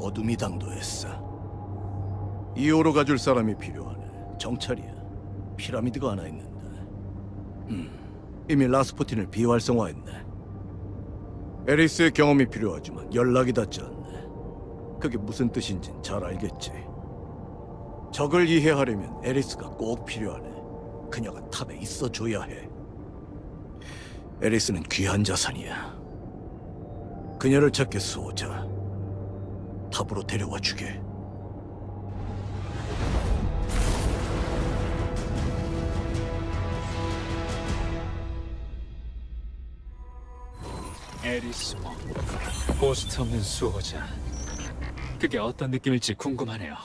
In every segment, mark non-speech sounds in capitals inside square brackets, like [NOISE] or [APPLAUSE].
어둠이 당도했어. 이호로 가줄 사람이 필요하네. 정찰이야. 피라미드가 하나 있는데. 음, 이미 라스푸틴을 비활성화했네. 에리스의 경험이 필요하지만 연락이 닿지 않네. 그게 무슨 뜻인진 잘 알겠지. 적을 이해하려면 에리스가 꼭 필요하네. 그녀가 탑에 있어줘야 해. 에리스는 귀한 자산이야. 그녀를 찾게 수호자. 탑으로 데려와 주게. 에리스모 고스트 없는 수호자 그게 어떤 느낌일지 궁금하네요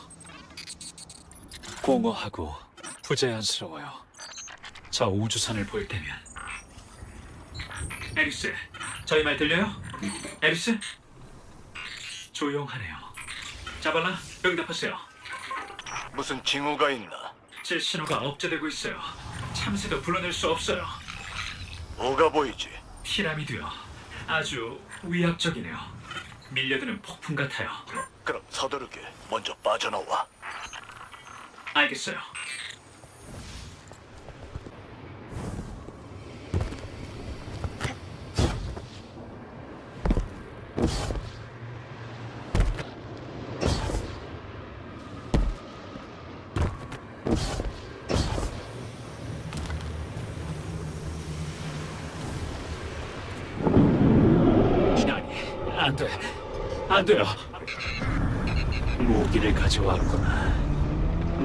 공허하고 부자연스러워요 저 우주선을 볼 때면 에리스 저희 말 들려요? 에리스? 조용하네요 자발라 응답하세요 무슨 징후가 있나? 제 신호가 억제되고 있어요 참새도 불러낼 수 없어요 뭐가 보이지? 피라미드요 아주 위압적이네요 밀려드는 폭풍 같아요 그럼 서두르게 먼저 빠져나와. 알겠어요. 아니, 안 돼. 안 돼요. 무기를 가져왔구나.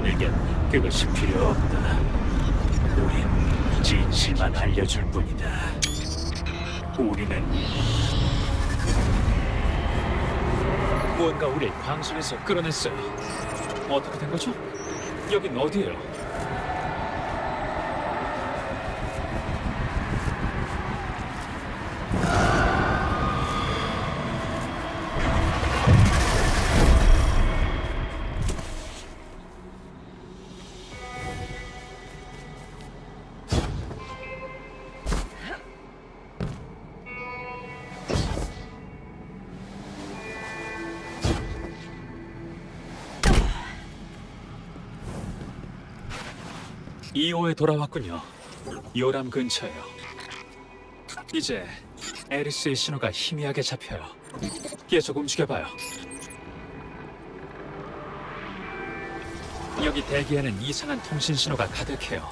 내겐 그것이 필요 없다. 우린 진실만 알려줄 뿐이다. 우리는 무언가 우리를 광선에서 끌어냈어요. 어떻게 된 거죠? 여긴 어디예요? 이호에 돌아왔군요. 요람 근처에요. 이제 에리스의 신호가 희미하게 잡혀요. 계속 움직여봐요. 여기 대기에는 이상한 통신 신호가 가득해요.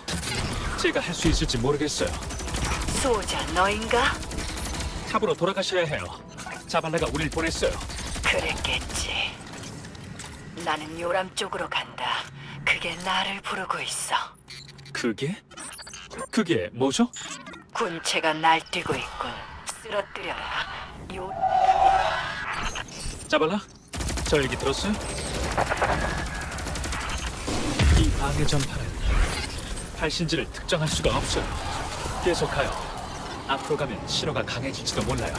제가 할 수 있을지 모르겠어요. 수호자 너인가? 탑으로 돌아가셔야 해요. 자발라가 우릴 보냈어요. 그랬겠지. 나는 요람 쪽으로 간다. 그게 나를 부르고 있어. 그게? 그게 뭐죠? 군체가 날뛰고 있군. 쓰러뜨려라. 요 자발라? 저 얘기 들었어요? 이 방해 전파는 발신지를 특정할 수가 없어요. 계속 가요. 앞으로 가면 신호가 강해질지도 몰라요.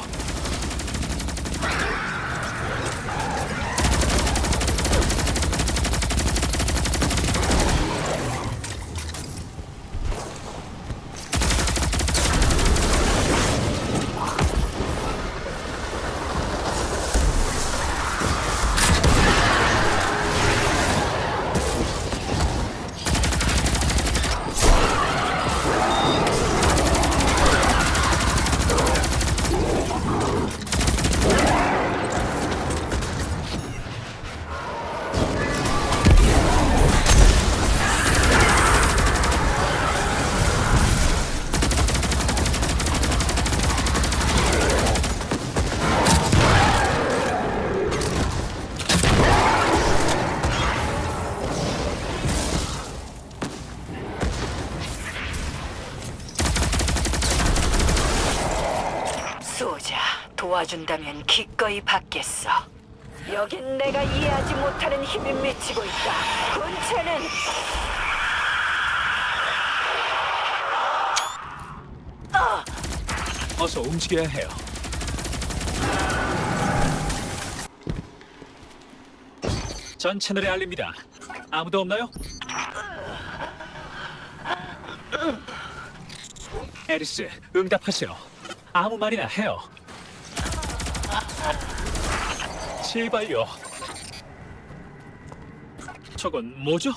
수호자 도와준다면 기꺼이 받겠어. 여긴 내가 이해하지 못하는 힘이 미치고 있다. 군체는 어서 움직여야 해요. 전 채널에 알립니다. 아무도 없나요? 에리스, 응답하세요. 아무 말이나 해요. 제발요. 저건 뭐죠?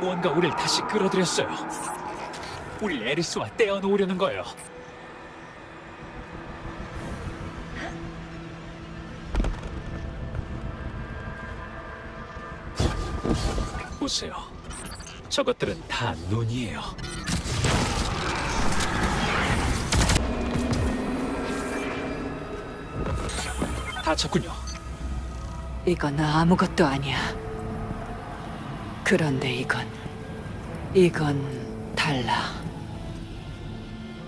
무언가 우릴 다시 끌어들였어요. 우릴 에리스와 떼어놓으려는 거예요. 보세요. 저것들은 다 눈이에요. 다쳤군요. 이건 아무것도 아니야. 그런데 이건, 이건 달라.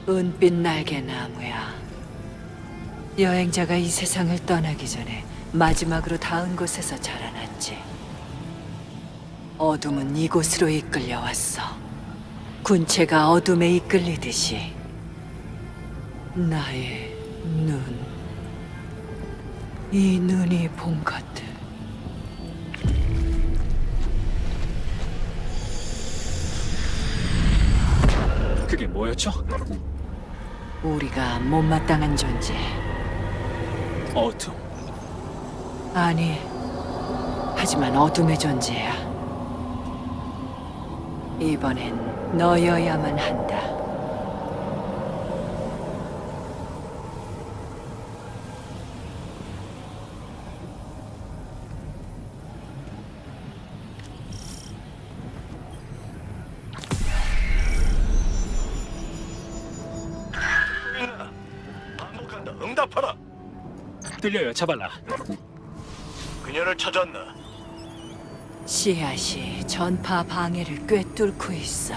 은빛 날개 나무야. 여행자가 이 세상을 떠나기 전에 마지막으로 닿은 곳에서 자라났지. 어둠은 이곳으로 이끌려왔어. 군체가 어둠에 이끌리듯이. 나의 눈. 이 눈이 본 것들. 그게 뭐였죠? 우리가 못마땅한 존재. 어둠. 아니, 하지만 어둠의 존재야. 이번엔 너여야만 한다. 반복한다. 응답하라. 들려요, 자발라. 그녀를 찾았나? 씨앗이 전파 방해를 꿰뚫고 있어.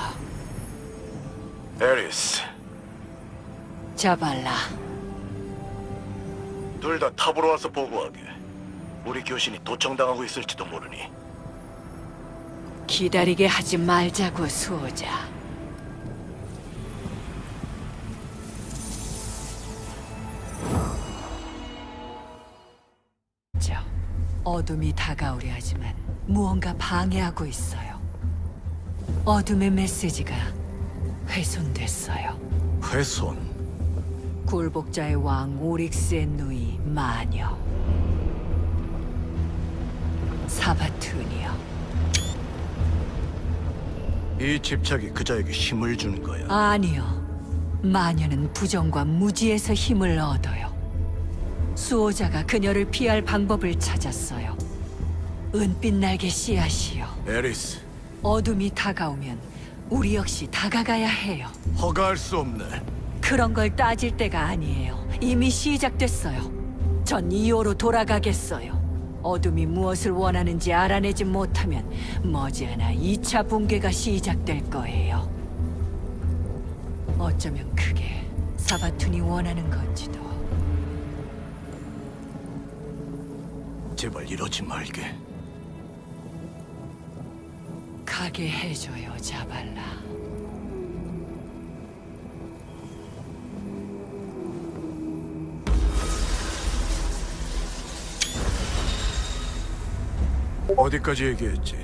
에리스, 자발라, 둘 다 탑으로 와서 보고하게. 우리 교신이 도청당하고 있을지도 모르니. 기다리게 하지 말자고 수호자. 어둠이 다가오려 하지만 무언가 방해하고 있어요. 어둠의 메시지가 훼손됐어요. 훼손. 굴복자의 왕 오릭스의 누이 마녀 사바툰이요. 이 집착이 그자에게 힘을 주는 거야. 아니요. 마녀는 부정과 무지에서 힘을 얻어요. 수호자가 그녀를 피할 방법을 찾았어요. 은빛 날개 씨앗이요. 에리스, 어둠이 다가오면 우리 역시 다가가야 해요. 허가할 수 없네. 그런 걸 따질 때가 아니에요. 이미 시작됐어요. 전 이호로 돌아가겠어요. 어둠이 무엇을 원하는지 알아내지 못하면 머지않아 2차 붕괴가 시작될 거예요. 어쩌면 그게 사바툰이 원하는 건지도. 제발 이러지 말게. 가게 해줘요, 자발라. 어디까지 얘기했지?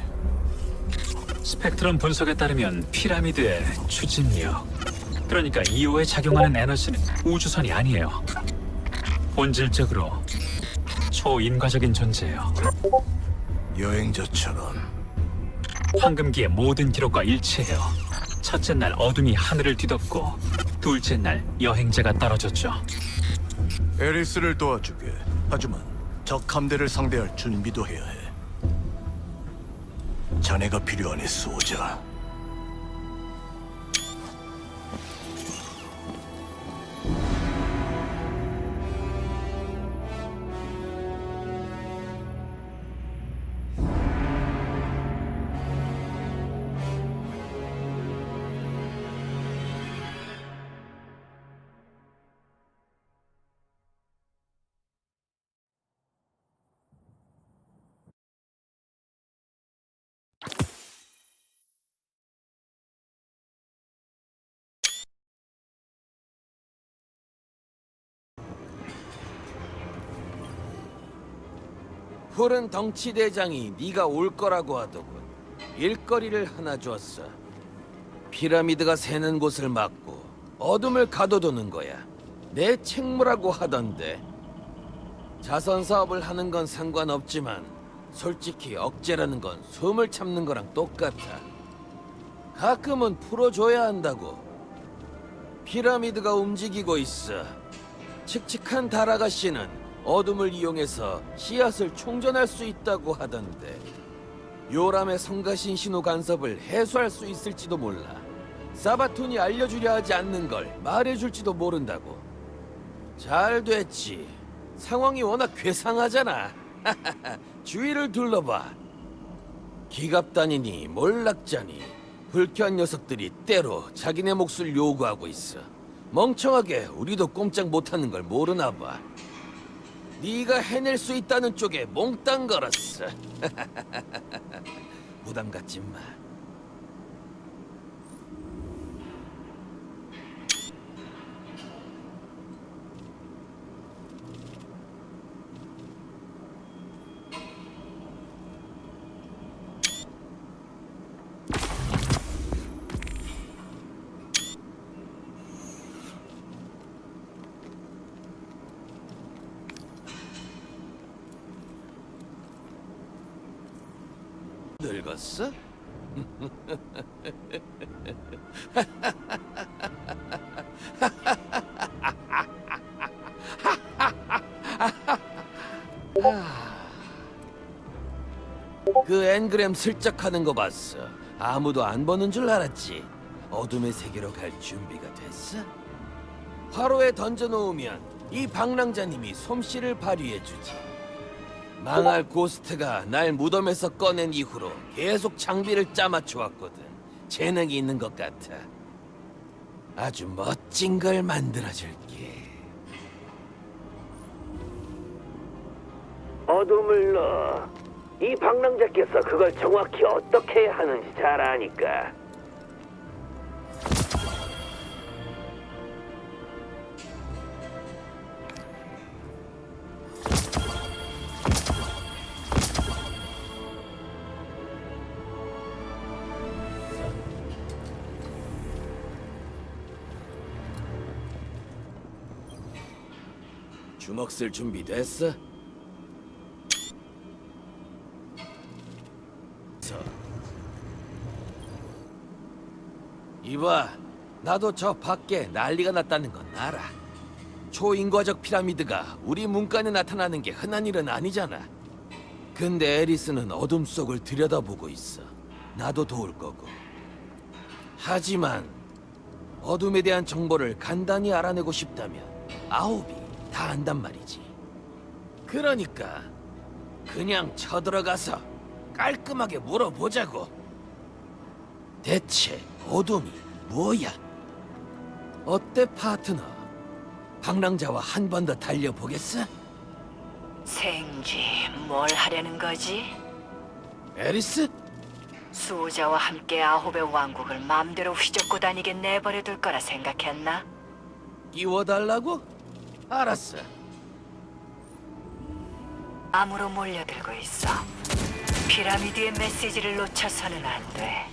스펙트럼 분석에 따르면 피라미드의 추진력. 그러니까 2호에 작용하는 에너지는 우주선이 아니에요. 본질적으로 초인과적인 존재예요. 여행자처럼. 황금기의 모든 기록과 일치해요. 첫째 날 어둠이 하늘을 뒤덮고 둘째 날 여행자가 떨어졌죠. 에리스를 도와주게. 하지만 적 함대를 상대할 준비도 해야 해. 자네가 필요하네, 수호자. 푸른 덩치 대장이 네가 올 거라고 하더군. 일거리를 하나 줬어. 피라미드가 새는 곳을 막고 어둠을 가둬두는 거야. 내 책무라고 하던데. 자선 사업을 하는 건 상관없지만 솔직히 억제라는 건 숨을 참는 거랑 똑같아. 가끔은 풀어줘야 한다고. 피라미드가 움직이고 있어. 칙칙한 달아가씨는 어둠을 이용해서 씨앗을 충전할 수 있다고 하던데 요람의 성가신 신호 간섭을 해소할 수 있을지도 몰라. 사바톤이 알려주려 하지 않는 걸 말해줄지도 모른다고. 잘 됐지. 상황이 워낙 괴상하잖아. [LAUGHS] 주위를 둘러봐. 기갑단이니 몰락자니 불쾌한 녀석들이 때로 자기네 몫을 요구하고 있어. 멍청하게 우리도 꼼짝 못하는 걸 모르나 봐 네가 해낼 수 있다는 쪽에 몽땅 걸었어. [LAUGHS] 부담 갖지 마. 늙었어? [LAUGHS] 그 엔그램 슬쩍 하는 거 봤어. 아무도 안 보는 줄 알았지. 어둠의 세계로 갈 준비가 됐어? 화로에 던져 놓으면 이 방랑자님이 솜씨를 발휘해 주지. 망할 고스트가 날 무덤에서 꺼낸 이후로 계속 장비를 짜맞춰 왔거든. 재능이 있는 것 같아. 아주 멋진 걸 만들어줄게. 어둠을 넣어. 이 방랑자께서 그걸 정확히 어떻게 하는지 잘 아니까. 주먹 쓸 준비 됐어? 서. 이봐, 나도 저 밖에 난리가 났다는 건 알아. 초인과적 피라미드가 우리 문간에 나타나는 게 흔한 일은 아니잖아. 근데 에리스는 어둠 속을 들여다보고 있어. 나도 도울 거고. 하지만 어둠에 대한 정보를 간단히 알아내고 싶다면 아홉이 다 안단 말이지. 그러니까 그냥 쳐들어가서 깔끔하게 물어보자고. 대체 어둠이 뭐야? 어때 파트너? 방랑자와 한 번 더 달려보겠어? 생쥐, 뭘 하려는 거지? 에리스? 수호자와 함께 아홉의 왕국을 마음대로 휘젓고 다니게 내버려둘 거라 생각했나? 끼워달라고? 알았어. 암으로 몰려들고 있어. 피라미드의 메시지를 놓쳐서는 안 돼.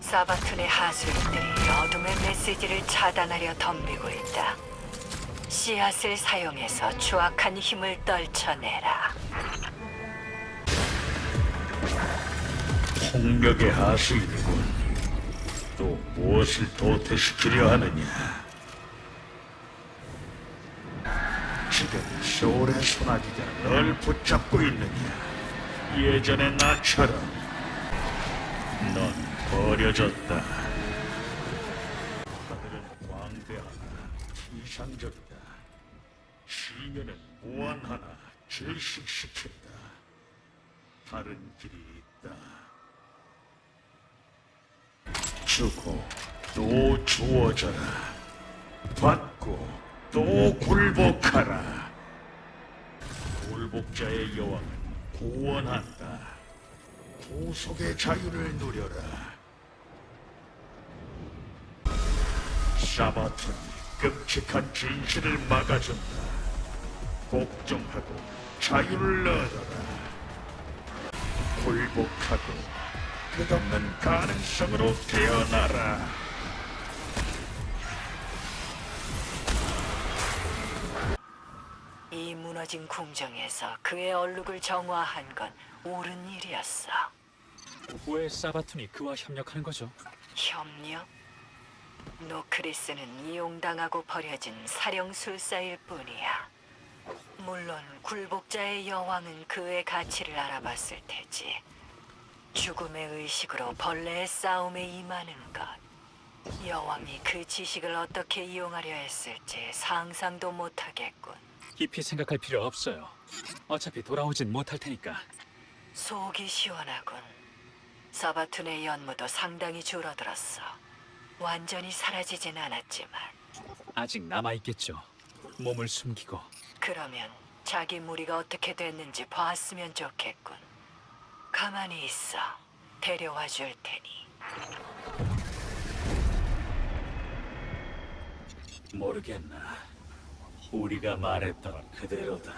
사바툰의 하수인들이 어둠의 메시지를 차단하려 덤비고 있다. 씨앗을 사용해서 추악한 힘을 떨쳐내라. 폭력의 하수인군. 또 무엇을 도태시키려 하느냐? 지금 소울의 소나기가 널 붙잡고 있느냐? 예전의 나처럼 넌 버려졌다. 하늘은 광대하나 이상적이다. 시면은 무한하나 질식시킨다. 다른 길이 있다. 주고 또 주어져라. 받고 또 굴복하라. 굴복자의 여왕은 구원한다. 구속의 자유를 누려라. 사바툰이 끔찍한 진실을 막아준다. 복종하고 자유를 얻어라. 굴복하고 끝없는 가능성으로 태어나라. 이 무너진 궁정에서 그의 얼룩을 정화한 건 옳은 일이었어. 왜 사바툰이 그와 협력하는 거죠? 협력? 노크리스는 이용당하고 버려진 사령술사일 뿐이야. 물론 굴복자의 여왕은 그의 가치를 알아봤을 테지. 죽음의 의식으로 벌레의 싸움에 임하는 것. 여왕이 그 지식을 어떻게 이용하려 했을지 상상도 못하겠군. 깊이 생각할 필요 없어요. 어차피 돌아오진 못할 테니까. 속이 시원하군. 사바툰의 연무도 상당히 줄어들었어. 완전히 사라지진 않았지만 아직 남아 있겠죠. 몸을 숨기고 그러면 자기 무리가 어떻게 됐는지 봤으면 좋겠군. 가만히 있어. 데려와 줄 테니. 모르겠나. 우리가 말했던 그대로다.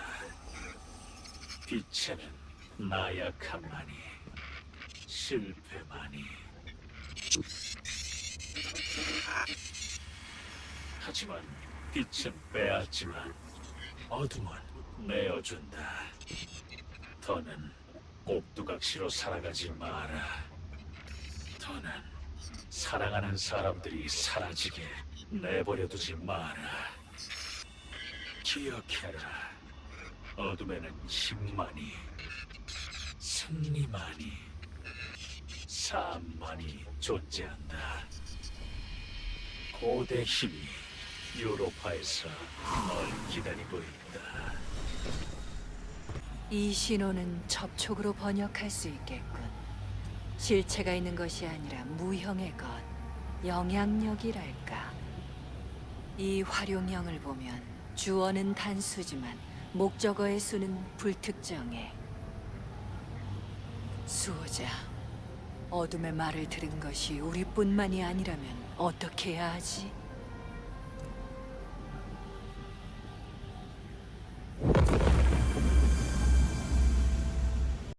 빛에는 나약함만이, 실패만이. 하지만 빛은 빼앗지만 어둠은 내어준다. 더는 꼭두각시로 살아가지 마라. 더는 사랑하는 사람들이 사라지게 내버려두지 마라. 기억해라. 어둠에는 힘만이, 승리만이, 삶만이 존재한다. 고대 힘이 유로파에서 널 기다리고 있다. 이 신호는 접촉으로 번역할 수 있겠군. 실체가 있는 것이 아니라 무형의 것, 영향력이랄까. 이 활용형을 보면 주어는 단수지만 목적어의 수는 불특정해. 수호자, 어둠의 말을 들은 것이 우리뿐만이 아니라면 어떻게 해야 하지?